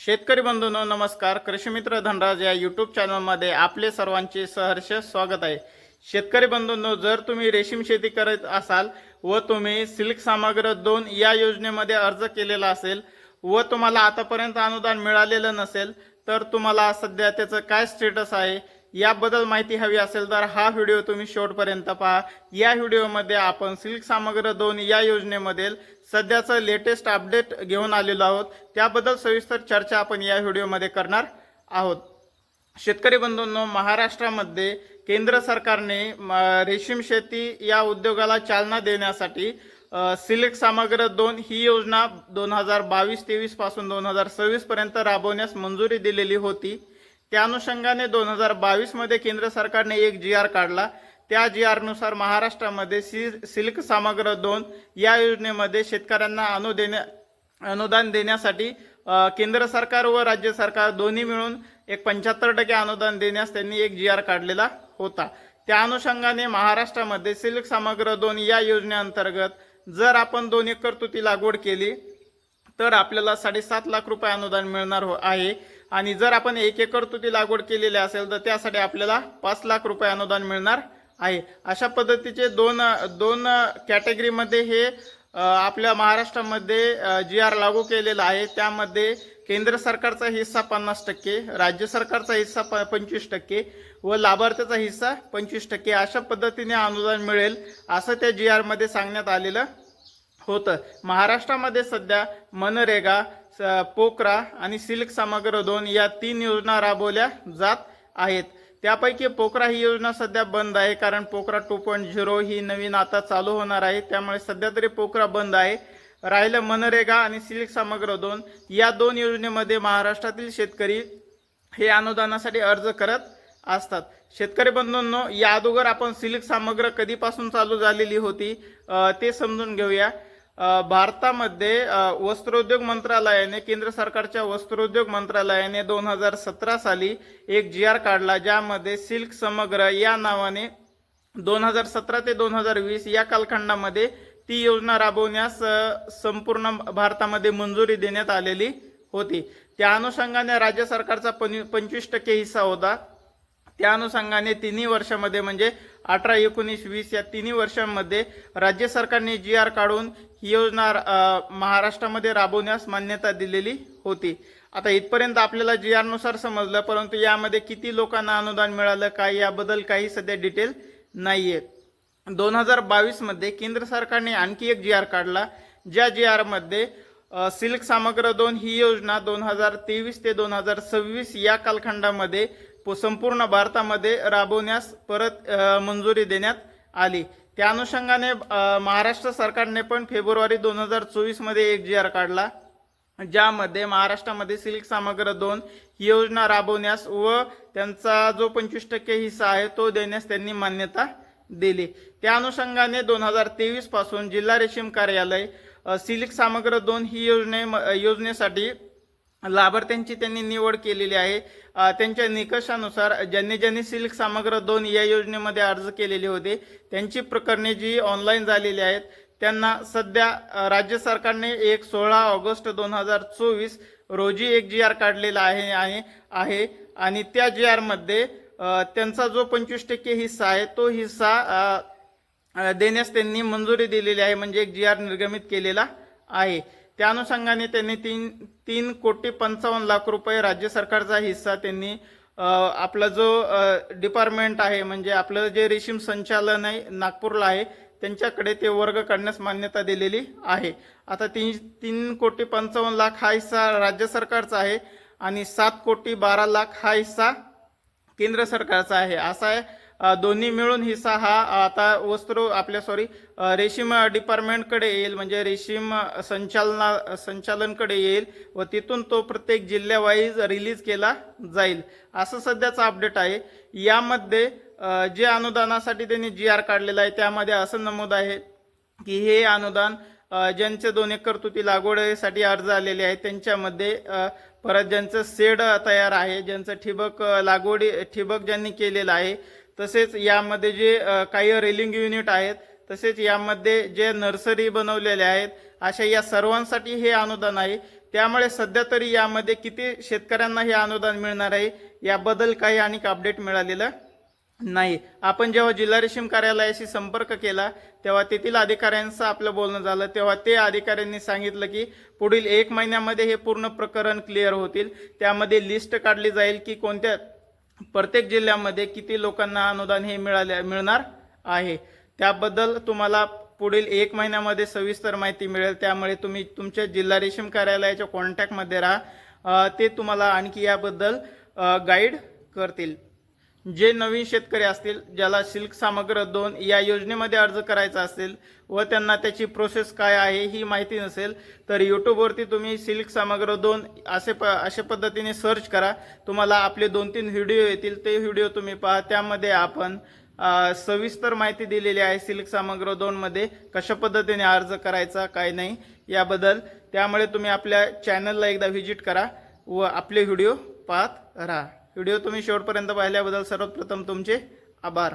शेतकरी बंधूंनो नमस्कार. कृषीमित्र धनराज या यूट्यूब चॅनलमध्ये आपले सर्वांचे सहर्ष स्वागत आहे. शेतकरी बंधूंनो जर तुम्ही रेशीम शेती करत असाल व तुम्ही सिल्क सामग्र दोन या योजनेमध्ये अर्ज केलेला असेल व तुम्हाला आतापर्यंत अनुदान मिळालेलं नसेल तर तुम्हाला सध्या त्याचं काय स्टेटस आहे? याबद्दल माहिती हवी असेल तर हा व्हिडिओ तुम्ही शेवटपर्यंत पहा. या व्हिडिओमध्ये आपण सिल्क सामग्र दोन या योजनेमधील सध्याचं लेटेस्ट अपडेट घेऊन आलेलो आहोत. त्याबद्दल सविस्तर चर्चा आपण या व्हिडिओमध्ये करणार आहोत. शेतकरी बंधूंनो महाराष्ट्रामध्ये केंद्र सरकारने म, रेशीम शेती या उद्योगाला चालना देण्यासाठी सिलेक्ट सिल्क सामग्र दोन ही योजना दोन हजार बावीस तेवीसपासून दोन हजार सव्वीस पर्यंत राबवण्यास मंजुरी दिलेली होती. त्या अनुषंगाने दोन हजार बावीसमध्ये केंद्र सरकारने एक जी आर काढला. त्या जी आरनुसार महाराष्ट्रामध्ये सि सिल्क सामग्र दोन या योजनेमध्ये शेतकऱ्यांना अनु देण्या अनुदान देण्यासाठी केंद्र सरकार व राज्य सरकार दोन्ही मिळून एक पंच्याहत्तर टक्के अनुदान देण्यास त्यांनी एक जी आर काढलेला होता. त्या अनुषंगाने महाराष्ट्रामध्ये सिल्क सामग्र दोन या योजनेअंतर्गत जर आपण दोन एकर तुती लागवड केली तर आपल्याला साडेसात लाख रुपये अनुदान मिळणार हो आहे. आणि जर आपण एक एकर तुती लागवड केलेली असेल तर त्यासाठी आपल्याला पाच लाख रुपये अनुदान मिळणार आहे. अशा पद्धतीचे दोन दोन कॅटेगरीमध्ये हे आपल्या महाराष्ट्रामध्ये जी आर लागू केलेला आहे. त्यामध्ये केंद्र सरकारचा हिस्सा पन्नास टक्के राज्य सरकारचा हिस्सा प पंचवीस टक्के व लाभार्थ्याचा हिस्सा पंचवीस टक्के. अशा पद्धतीने अनुदान मिळेल असं त्या जी आरमध्ये सांगण्यात आलेलं होतं. महाराष्ट्रामध्ये सध्या मनरेगा पोकरा आणि सिल्क सामग्र दोन या तीन योजना राबवल्या जात आहेत. त्यापैकी पोकरा ही योजना सध्या बंद आहे कारण पोकरा टू पॉईंट झिरो ही नवीन आता चालू होणार आहे. त्यामुळे सध्या तरी पोकरा बंद आहे. राहिलं मनरेगा आणि सिल्क सामग्र दोन या दोन योजनेमध्ये महाराष्ट्रातील शेतकरी हे अनुदानासाठी अर्ज करत असतात. शेतकरी बंधूंनो या अगोदर आपण सिल्क सामग्र कधीपासून चालू झालेली होती ते समजून घेऊया. भारतामध्ये वस्त्रोद्योग मंत्रालयाने केंद्र सरकारच्या वस्त्रोद्योग मंत्रालयाने दोन हजार सतरा साली एक जी आर काढला ज्यामध्ये सिल्क समग्र या नावाने दोन हजार सतरा ते दोन हजार वीस या कालखंडामध्ये ती योजना राबवण्यास संपूर्ण भारतामध्ये मंजुरी देण्यात आलेली होती. त्या अनुषंगाने राज्य सरकारचा पं पंचवीस टक्के हिस्सा होता. त्या अनुषंगाने तिन्ही वर्षामध्ये म्हणजे अठरा एकोणीस वीस या तिन्ही वर्षांमध्ये राज्य सरकारने जी आर काढून ही योजना महाराष्ट्रामध्ये राबवण्यास मान्यता दिलेली होती. आता इथपर्यंत आपल्याला जी आरनुसार समजलं परंतु यामध्ये किती लोकांना अनुदान मिळालं काय याबद्दल काही सध्या डिटेल नाहीये. दोन हजार बावीसमध्ये केंद्र सरकारने आणखी एक जी आर काढला ज्या जी आरमध्ये सिल्क सामग्र दोन ही योजना दोन हजार तेवीस ते दोन हजार सव्वीस या कालखंडामध्ये प- संपूर्ण भारतामध्ये राबवण्यास परत मंजुरी देण्यात आली. त्या अनुषंगाने महाराष्ट्र सरकारने पण फेब्रुवारी दोन हजार चोवीसमध्ये एक जी आर काढला ज्यामध्ये महाराष्ट्रामध्ये सिल्क सामग्र दोन ही योजना राबवण्यास व त्यांचा जो पंचवीस टक्के हिस्सा आहे तो देण्यास त्यांनी मान्यता दिली. त्या अनुषंगाने दोन हजार तेवीसपासून जिल्हा रेशीम कार्यालय सिल्क सामग्र दोन ही योजने योजनेसाठी लाभार्थ्यांची त्यांनी निवड केलेली आहे. त्यांच्या निकषानुसार ज्यांनी ज्यांनी सिल्क सामग्र दोन या योजनेमध्ये अर्ज केलेले होते त्यांची प्रकरणे जी ऑनलाईन झालेली आहेत त्यांना सध्या राज्य सरकारने एक सोळा ऑगस्ट दोन हजार चोवीस रोजी एक जी आर काढलेला आहे आहे आहे. आणि त्या जी आरमध्ये त्यांचा जो पंचवीस टक्के हिस्सा आहे तो हिस्सा देण्यास त्यांनी मंजुरी दिलेली आहे म्हणजे एक जी आर निर्गमित केलेला आहे. त्या अनुषंगाने त्यांनी तीन तीन कोटी पंचावन्न लाख रुपये राज्य सरकारचा हिस्सा त्यांनी आपला जो डिपार्टमेंट आहे म्हणजे आपलं जे रेशीम संचालन आहे नागपूरला आहे त्यांच्याकडे ते वर्ग काढण्यास मान्यता दिलेली आहे. आता तीन तीन कोटी पंचावन्न लाख हा हिस्सा राज्य सरकारचा आहे आणि सात कोटी बारा लाख हा हिस्सा केंद्र सरकारचा आहे. असा आहे. दोन्ही मिळून हिस्सा हा आता वस्त्र आपल्या सॉरी रेशीम डिपार्टमेंटकडे येईल. म्हणजे रेशीम संचालना संचालनकडे येईल व तिथून तो प्रत्येक जिल्ह्यावाईज रिलीज केला जाईल. असं सध्याचं अपडेट आहे. यामध्ये जे अनुदानासाठी त्यांनी जी आर काढलेला आहे त्यामध्ये असं नमूद आहे की हे अनुदान ज्यांचे दोन एकर तुती लागवडीसाठी अर्ज आलेले आहेत त्यांच्यामध्ये परत ज्यांचं सेड तयार आहे ज्यांचं ठिबक लागवडी ठिबक ज्यांनी केलेलं आहे तसेच यामध्ये जे काही रेलिंग युनिट आहेत तसेच यामध्ये जे नर्सरी बनवलेले आहेत अशा या सर्वांसाठी हे अनुदान आहे. त्यामुळे सध्या तरी यामध्ये किती शेतकऱ्यांना हे अनुदान मिळणार आहे याबद्दल काही आणि अपडेट मिळालेलं नाही. आपण जेव्हा जिल्हा रेशीम कार्यालयाशी संपर्क केला तेव्हा तेथील अधिकाऱ्यांचं आपलं बोलणं झालं. तेव्हा ते अधिकाऱ्यांनी सांगितलं की पुढील एक महिन्यामध्ये हे पूर्ण प्रकरण क्लिअर होतील. त्यामध्ये लिस्ट काढली जाईल की कोणत्या प्रत्येक जिल्ह्यामध्ये किती लोकांना अनुदान हे मिळाले मिळणार आहे? त्याबद्दल तुम्हाला पुढील एक महिन्यामध्ये सविस्तर माहिती मिळेल. त्यामुळे तुम्ही तुमच्या जिल्हा रेशीम कार्यालयाच्या कॉन्टॅक्टमध्ये राहा. ते तुम्हाला आणखी याबद्दल गाईड करतील. जे नवीन शेतकरी असतील ज्याला सिल्क सामग्र दोन या योजनेमध्ये अर्ज करायचा असेल व त्यांना त्याची प्रोसेस काय आहे ही माहिती नसेल तर यूट्यूबवरती तुम्ही सिल्क सामग्र दोन असे प अशा पद्धतीने सर्च करा. तुम्हाला आपले दोन तीन व्हिडिओ येतील ते व्हिडिओ तुम्ही पहा. त्यामध्ये आपण सविस्तर माहिती दिलेली आहे सिल्क सामग्र दोनमध्ये कशा पद्धतीने अर्ज करायचा काय नाही याबद्दल. त्यामुळे तुम्ही आपल्या चॅनलला एकदा व्हिजिट करा व आपले व्हिडिओ पाहत राहा. व्हिडिओ तुम्ही शेवटपर्यंत पाहिल्याबद्दल सर्वप्रथम तुमचे आभार.